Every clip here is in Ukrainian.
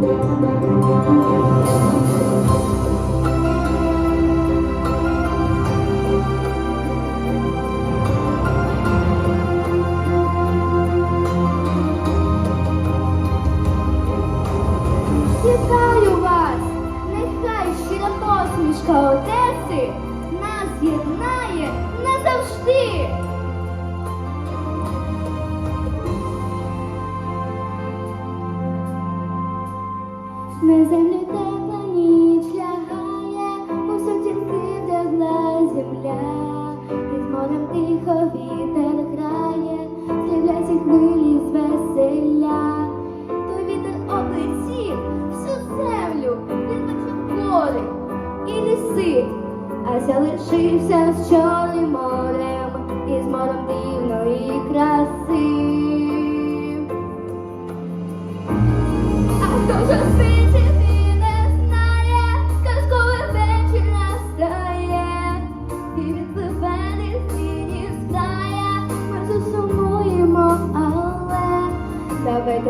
Вітаю вас! Нехай щира посмішка Одеси нас єднає назавжди! Землю тепла ніч лягає, усю тінки вдягла земля, під морем тихо вітер грає, з'являться хвилі з веселя, той вітер облетів всю землю, він почув гори і ліси, а залишився з чорним морем, і з морем тихо.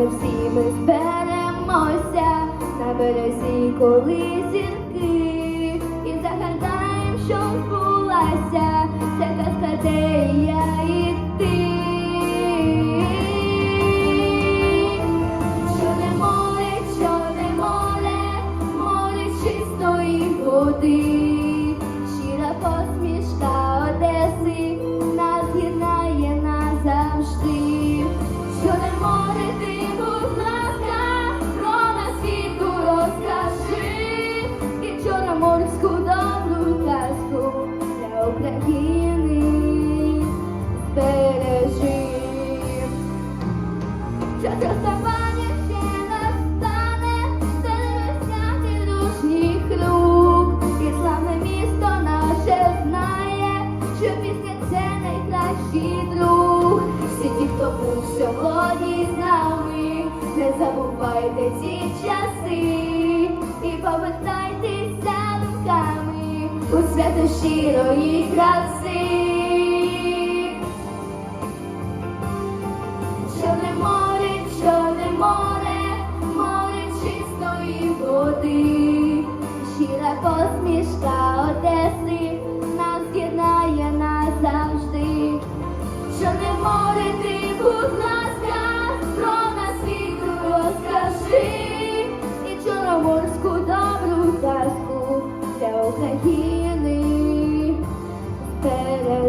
Давайте всі ми зберемося на березі, коли зірки, і загадаємо, що збулася, ця казка, де я і ти. Чорне море, чорне море, море чистої води, не забувайте ці часи і повертайтеся думками у свято щирої краси. Чорне море, чорне море, море чистої води, щира посмішка Одеси нас єднає назавжди. Чорне море, ти, будь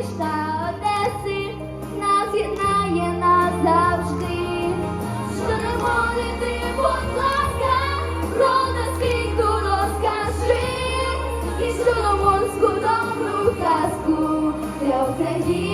Париж та Одеси нас єднає назавжди, що не молити, будь ласка, про нас війну розкажи, і що на морську добру казку для України.